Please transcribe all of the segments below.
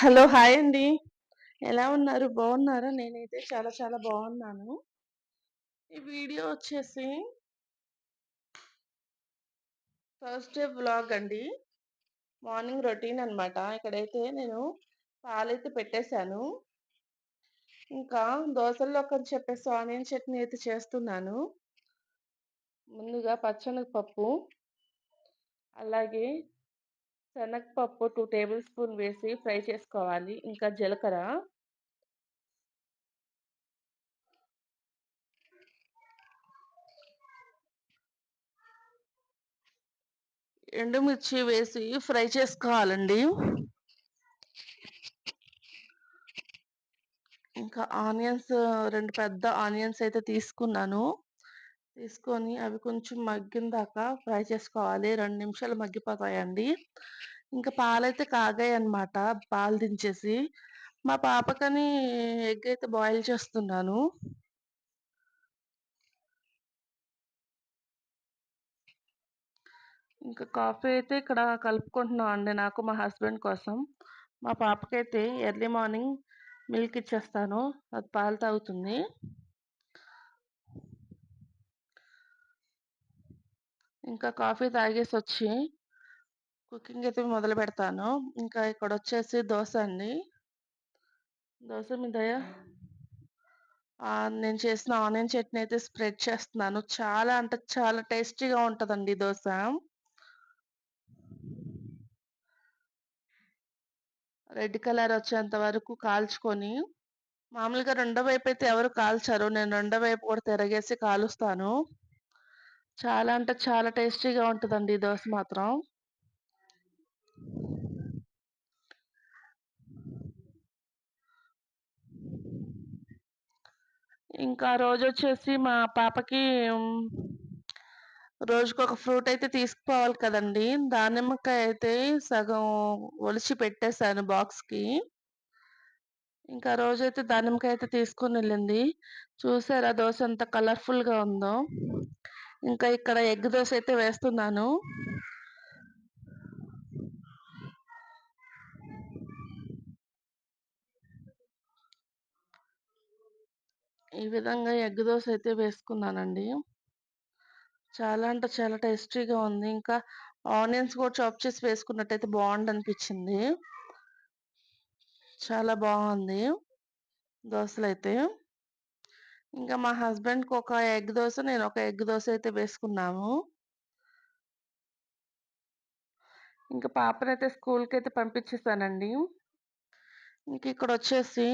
Hello! Hi అండి. ఎలా ఉన్నారు? బాగున్నారా నేనైతే చాలా చాలా బాగున్నాను ఈ వీడియో వచ్చేసి థర్స్‌డే వ్లాగ్ అండి. మార్నింగ్ రొటీన్ అనమాట. ఇక్కడైతే నేను పాలైతే పెట్టేశాను. ఇంకా దోసల్లోకని చెప్పేసి ఆనియన్ చట్నీ అయితే చేస్తున్నాను. ముందుగా పచ్చెనగపప్పు అలాగే శనగపప్పు టూ టేబుల్ స్పూన్ వేసి ఫ్రై చేసుకోవాలి. ఇంకా జీలకర్ర ఎండుమిర్చి వేసి ఫ్రై చేసుకోవాలండి. ఇంకా ఆనియన్స్ రెండు పెద్ద ఆనియన్స్ అయితే తీసుకున్నాను. తీసుకొని అవి కొంచెం మగ్గిన దాకా ఫ్రై చేసుకోవాలి. రెండు నిమిషాలు మగ్గిపోతాయండి. ఇంకా పాలైతే కాగాయి అనమాట పాలు దించేసి మా పాపకని ఎగ్ అయితే బాయిల్ చేస్తున్నాను. ఇంకా కాఫీ అయితే ఇక్కడ కలుపుకుంటున్నాం అండి నాకు, మా హస్బెండ్ కోసం. మా పాపకైతే ఎర్లీ మార్నింగ్ మిల్క్ ఇచ్చేస్తాను. అది పాలు తాగుతుంది. ఇంకా కాఫీ తాగేసి వచ్చి కుకింగ్ అయితే మొదలు పెడతాను. ఇంకా ఇక్కడ వచ్చేసి దోశ అండి. దోశ మీద నేను చేసిన ఆనియన్ చట్నీ అయితే స్ప్రెడ్ చేస్తున్నాను. చాలా అంటే చాలా టేస్టీగా ఉంటుందండి దోశ రెడ్ కలర్ వచ్చేంత వరకు కాల్చుకొని మామూలుగా రెండో వైపు అయితే ఎవరు కాల్చరు. నేను రెండో వైపు కూడా తిరగేసి కాలుస్తాను. చాలా అంటే చాలా టేస్టీగా ఉంటుందండి ఈ దోశ మాత్రం. ఇంకా రోజు వచ్చేసి మా పాపకి హ్మ్, రోజుకొక ఫ్రూట్ అయితే తీసుకుపోవాలి కదండీ! దానిమ్మకాయ అయితే సగం ఒలిచి పెట్టేశాను బాక్స్‌కి. ఇంకా రోజైతే దానిమ్మకాయ అయితే తీసుకొనెళ్ళింది. చూసారా దోశ ఎంత కలర్‌ఫుల్‌గా ఉందో. ఇంకా ఇక్కడ ఎగ్ దోశ అయితే వేస్తున్నాను. ఈ విధంగా ఎగ్ దోశ అయితే వేసుకున్నానండి. చాలా అంటే చాలా టేస్టీగా ఉంది. ఇంకా ఆనియన్స్ కూడా చాప్ చేసి వేసుకున్నట్టయితే బాగుండనిపించింది చాలా బాగుంది దోశలు అయితే ఇంకా మా హస్బెండ్‌కి ఒక ఎగ్ దోశ నేను ఒక ఎగ్ దోశ అయితే వేసుకున్నాము. ఇంకా పాపనైతే అయితే పంపించేసానండి. ఇంక ఇక్కడొచ్చేసి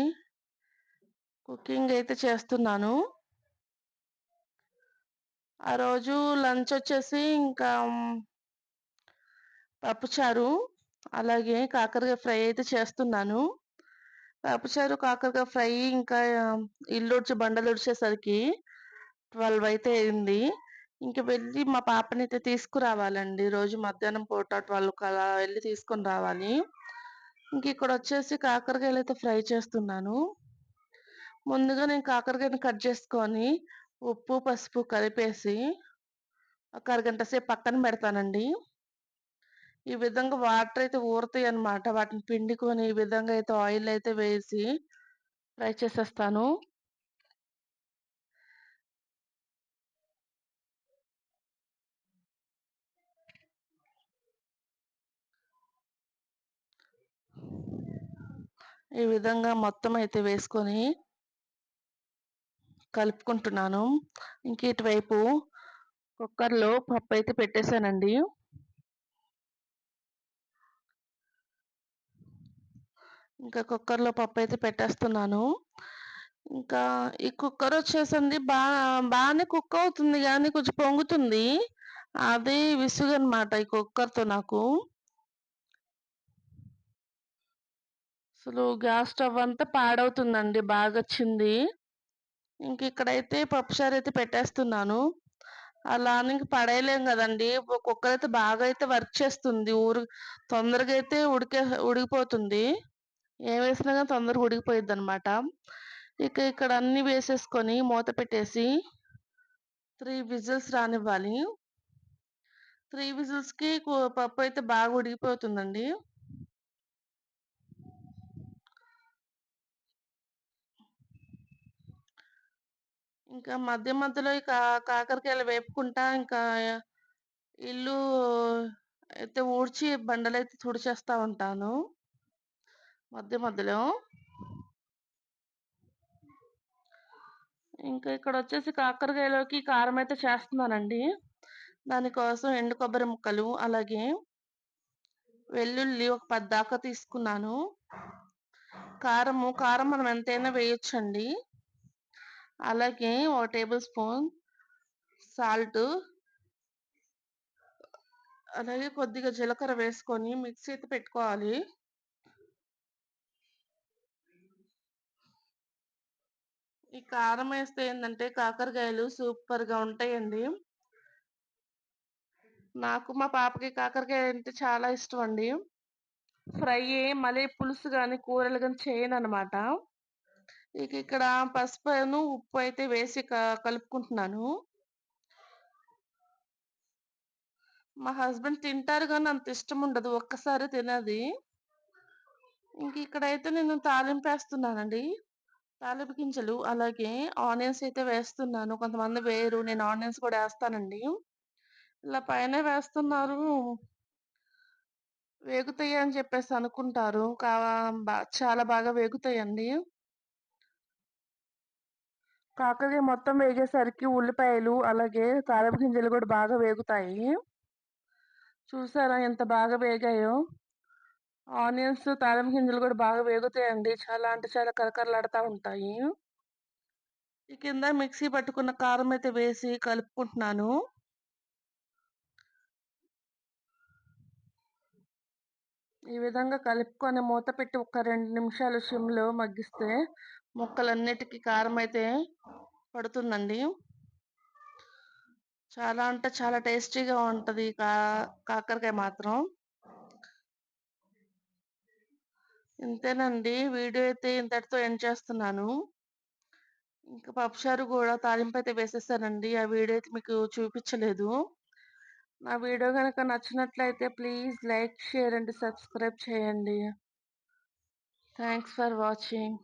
కుకింగ్ అయితే చేస్తున్నాను. ఆ రోజు లంచ్ వచ్చేసి ఇంకా పప్పుచారు, అలాగే కాకరకాయ ఫ్రై అయితే చేస్తున్నాను. పప్పుచారు, కాకరకాయ ఫ్రై ఇంకా ఇల్లూడ్చి బండలుడిచేసరికి 12 అయితే అయింది. ఇంక వెళ్ళి మా పాపని అయితే తీసుకురావాలండి. రోజు మధ్యాహ్నం పూట 12కి అలా వెళ్ళి తీసుకొని రావాలి. ఇంక ఇక్కడ వచ్చేసి కాకరకాయలు అయితే ఫ్రై చేస్తున్నాను. ముందుగా నేను కాకరకాయని కట్ చేసుకొని, ఉప్పు, పసుపు కలిపేసి ఒక అరగంట సేపు పక్కన పెడతానండి. ఈ విధంగా వాటర్ అయితే ఊరుతాయి అనమాట వాటిని పిండుకొని ఈ విధంగా అయితే ఆయిల్ అయితే వేసి ఫ్రై చేసేస్తాను. ఈ విధంగా మొత్తం అయితే వేసుకొని కలుపుకుంటున్నాను. ఇంక ఇటువైపు కుక్కర్‌లో పప్పు అయితే పెట్టేసానండి. ఇంకా కుక్కర్‌లో పప్పు అయితే పెట్టేస్తున్నాను. ఇంకా ఈ కుక్కర్ వచ్చేసింది బా బాగానే కుక్ అవుతుంది కానీ కొంచెం పొంగుతుంది. అదే విసుగనమాట ఈ కుక్కర్‌తో నాకు. అసలు గ్యాస్ స్టవ్ అంతా పాడవుతుందండి. బాగా వచ్చింది ఇంక ఇక్కడైతే పప్పుచారు అయితే పెట్టేస్తున్నాను. అలా అని ఇంక పడేయలేం కదండి కుక్కర్ అయితే బాగా అయితే వర్క్ చేస్తుంది. ఊరు తొందరగా అయితే ఉడికే ఉడికిపోతుంది. ఏం వేసినా కానీ తొందరగా ఉడికిపోయిద్ది అనమాట ఇక ఇక్కడ అన్ని వేసేసుకొని మూత పెట్టేసి త్రీ విజిల్స్ రానివ్వాలి. త్రీ విజిల్స్కి పప్పు అయితే బాగా ఉడికిపోతుందండి. ఇంకా మధ్య మధ్యలో ఇక కాకరకాయలు వేపుకుంటా ఇంకా ఇల్లు అయితే ఊడ్చి బండలైతే తుడిచేస్తూ ఉంటాను. మధ్య మధ్యలో. ఇంకా ఇక్కడ వచ్చేసి కాకరకాయలోకి కారం అయితే చేస్తున్నానండి. దానికోసం ఎండు కొబ్బరి ముక్కలు, అలాగే వెల్లుల్లి ఒక 10 దాకా తీసుకున్నాను. కారము, కారం మనం ఎంతైనా వేయొచ్చండి. అలాగే ఒక టేబుల్ స్పూన్ సాల్ట్ అలాగే కొద్దిగా జీలకర్ర వేసుకొని మిక్సీ అయితే పెట్టుకోవాలి. ఈ కారం వేస్తే ఏంటంటే కాకరకాయలు సూపర్‌గా ఉంటాయండి. నాకు మా పాపకి కాకరకాయ అంటే చాలా ఇష్టం అండి. ఫ్రై మళ్ళీ పులుసు కానీ కూరలు గాని చేయననమాట. ఇక ఇక్కడ పసుపును, ఉప్పు అయితే వేసి క కలుపుకుంటున్నాను. మా హస్బెండ్ తింటారు కానీ అంత ఇష్టం ఉండదు. ఒక్కసారి తినది ఇంక ఇక్కడైతే నేను తాలింపేస్తున్నానండి. తాలింపు గింజలు, అలాగే ఆనియన్స్ అయితే వేస్తున్నాను. కొంతమంది వేరు నేను ఆనియన్స్ కూడా వేస్తానండి ఇలా పైన వేస్తున్నారు. వేగుతాయి అని చెప్పేసి అనుకుంటారు. కా బా చాలా బాగా వేగుతాయండి. కాకరకాయ మొత్తం వేగేసరికి ఉల్లిపాయలు, అలాగే తాలింపు గింజలు కూడా బాగా వేగుతాయి. చూసారా ఎంత బాగా వేగాయో? ఆనియన్స్, తాలింపు గింజలు కూడా బాగా వేగుతాయండి. చాలా అంటే చాలా కరకరలాడుతూ ఉంటాయి. ఈ కింద మిక్సీ పట్టుకున్న కారం అయితే వేసి కలుపుకుంటున్నాను. ఈ విధంగా కలుపుకొని మూత పెట్టి ఒక రెండు నిమిషాలు సిమ్‌లో మగ్గిస్తే ముక్కలన్నిటికి కారం అయితే పడుతుందండి. చాలా అంటే చాలా టేస్టీగా ఉంటుంది కా కాకరకాయ మాత్రం. ఇంతేనండి. వీడియో అయితే ఇంతటితో ఎండ్ చేస్తున్నాను. ఇంకా పప్పుచారు కూడా తాలింపు అయితే వేసేసానండి. ఆ వీడియో అయితే మీకు చూపించలేదు. నా వీడియో గనక నచ్చినట్లయితే please like, share and subscribe చేయండి. Thanks for watching.